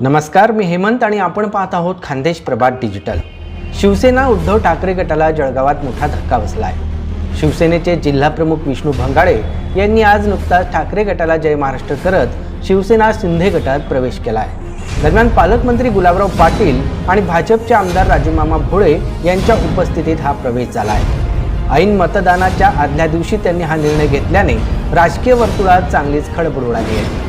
नमस्कार मी हेमंत आणि आपण पाहत आहोत खानदेश प्रभात डिजिटल. शिवसेना उद्धव ठाकरे गटाला जळगावात मोठा धक्का बसला आहे शिवसेनेचे जिल्हाप्रमुख विष्णू भंगाळे यांनी आज नुकताच ठाकरे गटाला जय महाराष्ट्र करत शिवसेना शिंदे गटात प्रवेश केला आहे दरम्यान पालकमंत्री गुलाबराव पाटील आणि भाजपचे आमदार राजूमामा भोळे यांच्या उपस्थितीत हा प्रवेश झाला आहे ऐन मतदानाच्या आदल्या दिवशी त्यांनी हा निर्णय घेतल्याने राजकीय वर्तुळात चांगलीच खळबळ उडाली आहे.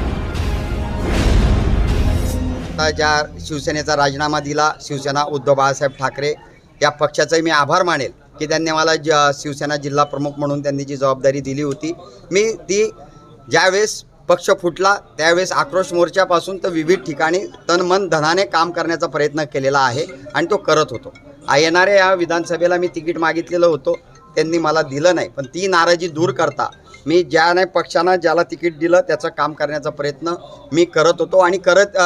आता ज्या शिवसेनेचा राजीनामा दिला शिवसेना उद्धव बाळासाहेब ठाकरे या पक्षाचाही मी आभार मानेल की त्यांनी मला ज शिवसेना जिल्हा प्रमुख म्हणून त्यांनी जी जबाबदारी दिली होती मी ती ज्यावेळेस पक्ष फुटला त्यावेळेस आक्रोश मोर्चापासून तर विविध ठिकाणी तन मन धनाने काम करण्याचा प्रयत्न केलेला आहे आणि तो करत होतो. येणाऱ्या या विधानसभेला मी तिकीट मागितलेलं होतं त्यांनी मला दिलं नाही पण ती नाराजी दूर करता मी ज्या नाही पक्षानं ज्याला तिकीट दिलं त्याचं काम करण्याचा प्रयत्न मी करत होतो आणि करत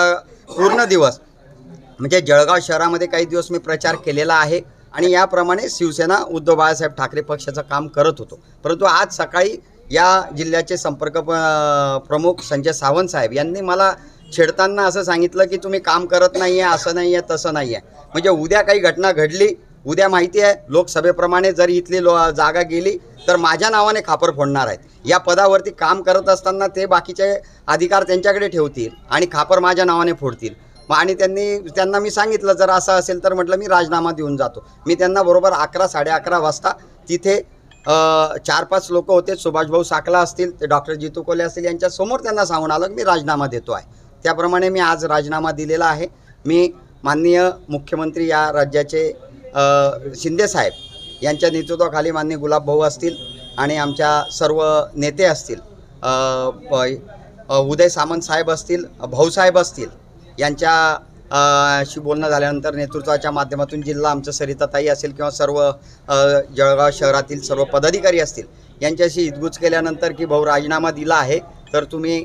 पूर्ण दिवस. म्हणजे जळगाव शहरामध्ये काही दिवस मी प्रचार केलेला आहे आणि याप्रमाणे शिवसेना उद्धव बाळासाहेब ठाकरे पक्षाचं काम करत होतो. परंतु आज सकाळी या जिल्ह्याचे संपर्क प्रमुख संजय सावंत साहेब यांनी मला छेडताना असं सांगितलं की तुम्ही काम करत नाही आहे असं नाही आहे तसं नाही आहे म्हणजे उद्या काही घटना घडली उद्या माहिती आहे लोकसभेप्रमाणे जर इथली लो जागा गेली तर माझ्या नावाने खापर फोडणार आहेत. या पदावरती काम करत असताना ते बाकीचे अधिकार त्यांच्याकडे ठेवतील आणि खापर माझ्या नावाने फोडतील. मग आणि त्यांनी त्यांना मी सांगितलं जर असं असेल तर म्हटलं मी राजीनामा देऊन जातो. मी त्यांना बरोबर अकरा साडे अकरा वाजता तिथे चार पाच लोक होते. सुभाषभाऊ साकला असतील ते डॉक्टर जितू कोले असतील यांच्यासमोर त्यांना सांगून आलं की मी राजीनामा देतो आहे. त्याप्रमाणे मी आज राजीनामा दिलेला आहे. मी माननीय मुख्यमंत्री या राज्याचे शिंदेसाहेब यांच्या नेतृत्वाखाली मान्य गुलाबभाऊ असतील आणि आमच्या सर्व नेते असतील प- उदय सामंत साहेब असतील भाऊसाहेब असतील यांच्या शी बोलणं झाल्यानंतर नेतृत्वाच्या माध्यमातून जिल्हा आमचं सरिताताई असेल किंवा सर्व जळगाव शहरातील सर्व पदाधिकारी असतील यांच्याशी हितगुज केल्यानंतर की भाऊ राजीनामा दिला आहे तर तुम्ही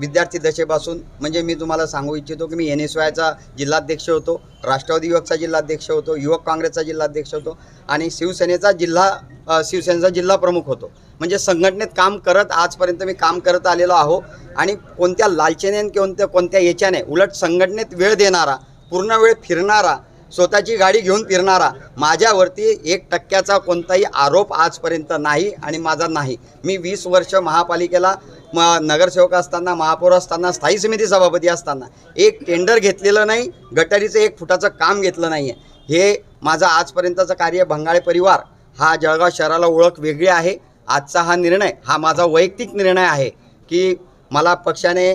विद्यार्थी दशेपासून म्हणजे मी तुम्हाला सांगू इच्छितो की मी एन एस वायचा जिल्हाध्यक्ष होतो राष्ट्रवादी युवकचा जिल्हाध्यक्ष होतो युवक काँग्रेसचा जिल्हाध्यक्ष होतो आणि शिवसेनेचा जिल्हा शिवसेनेचा जिल्हा प्रमुख होतो. म्हणजे संघटनेत काम करत आजपर्यंत मी काम करत आलेलो आहो आणि कोणत्या लालचेने कोणत्या कोणत्या याच्याने उलट संघटनेत वेळ देणारा पूर्ण वेळ फिरणारा स्वतःची गाडी घेऊन फिरणारा. माझ्यावरती एक टक्क्याचा कोणताही आरोप आजपर्यंत नाही आणि माझा नाही. मी वीस वर्ष महापालिकेला म नगरसेवक असताना महापौर असताना स्थायी समिती सभापती असताना एक टेंडर घेतलेलं नाही गटारीचं एक फुटाचं काम घेतलं नाही आहे हे माझं आजपर्यंतचं कार्य भंगाळे परिवार हा जळगाव शहराला ओळख वेगळी आहे. आजचा हा निर्णय हा माझा वैयक्तिक निर्णय आहे की मला पक्षाने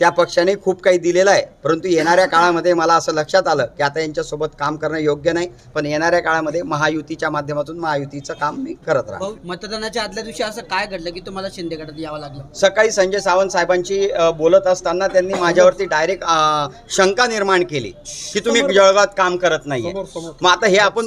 त्या पक्षाने खूप काही दिलेलं आहे. परंतु येणाऱ्या काळामध्ये मला असं लक्षात आलं की आता यांच्यासोबत काम करणं योग्य नाही. पण येणाऱ्या काळामध्ये महायुतीच्या माध्यमातून महायुतीचं काम मी करत राहतो मतदानाच्या आदल्या दिवशी असं काय घडलं की तुम्हाला शिंदे गटात यावं लागलं? सकाळी संजय सावंत साहेबांची बोलत असताना त्यांनी माझ्यावरती डायरेक्ट शंका निर्माण केली की तुम्ही जळगावात काम करत नाहीये. मग आता हे आपण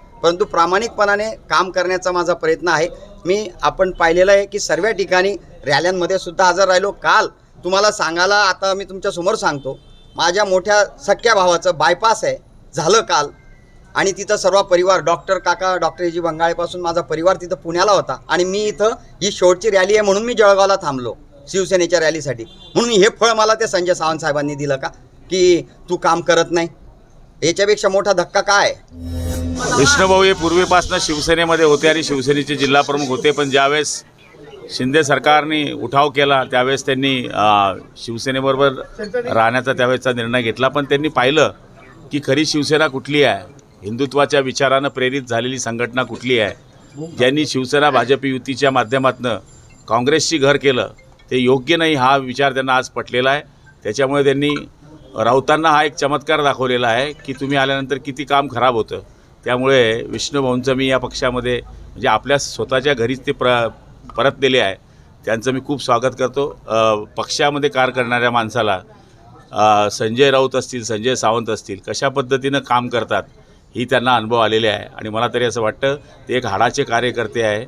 परंतु प्रामाणिकपणाने काम करण्याचा माझा प्रयत्न आहे. मी आपण पाहिलेलं आहे की सर्व ठिकाणी रॅल्यांमध्ये सुद्धा हजर राहिलो. काल तुम्हाला सांगायला आता मी तुमच्यासमोर सांगतो. माझ्या मोठ्या सख्या भावाचं बायपास आहे. झालं काल. आणि तिथं सर्व परिवार डॉक्टर काका डॉक्टर एजी बंगाळेपासून माझा परिवार तिथं पुण्याला होता. आणि मी इथं ही शेवटची रॅली आहे म्हणून मी जळगावला थांबलो शिवसेनेच्या रॅलीसाठी म्हणून हे फळ मला ते संजय सावंत साहेबांनी दिलं का? की तू काम करत नाही. याच्यापेक्षा मोठा धक्का काय? आहे? विष्णुभाऊ हे पूर्वीपासून शिवसेनेमध्ये होते आणि शिवसेनेचे जिल्हाप्रमुख होते पण ज्यावेळेस शिंदे सरकारने उठाव केला त्यावेळेस त्यांनी शिवसेनेबरोबर राहण्याचा त्यावेळेसचा निर्णय घेतला. पण त्यांनी पाहिलं की खरी शिवसेना कुठली आहे? हिंदुत्वाच्या विचारानं प्रेरित झालेली संघटना कुठली आहे? ज्यांनी शिवसेना भाजप युतीच्या माध्यमातून काँग्रेसशी घर केलं ते योग्य नाही हा विचार त्यांना आज पटलेला आहे. त्याच्यामुळे त्यांनी राऊतांना हा एक चमत्कार दाखवलेला आहे की तुम्ही आल्यानंतर किती काम खराब होतं. त्यामुळे विष्णूभाऊंचं मी या पक्षामध्ये म्हणजे आपल्या स्वतःच्या घरीच ते प्र परतलेले आहे. त्यांचं मी खूप स्वागत करतो. पक्षामध्ये कार करणाऱ्या माणसाला संजय राऊत असतील संजय सावंत असतील कशा पद्धतीनं काम करतात ही त्यांना अनुभव आलेले आहे. आणि मला तरी असं वाटतं ते एक हाडाचे कार्यकर्ते आहे.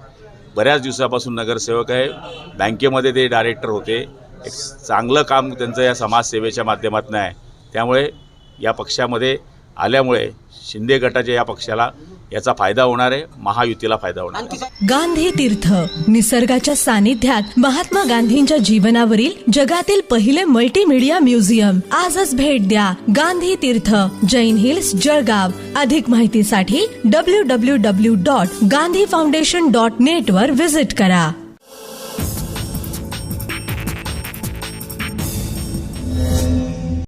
बऱ्याच दिवसापासून नगरसेवक आहे. बँकेमध्ये ते डायरेक्टर होते. एक चांगलं काम त्यांचं या समाजसेवेच्या माध्यमातून आहे. त्यामुळे या पक्षामध्ये आल्यामुळे शिंदे गटाच्या या पक्षाला याचा फायदा होणार आहे महायुतीला फायदा होणार गांधी तीर्थ निसर्गाच्या सानिध्यात महात्मा गांधींच्या जीवनावरील जगातील पहिले मल्टीमीडिया म्युझियम आजच भेट द्या गांधी तीर्थ जैन हिल्स जळगाव. अधिक माहितीसाठी W W W dot Gandhi foundation dot net वर विजिट करा.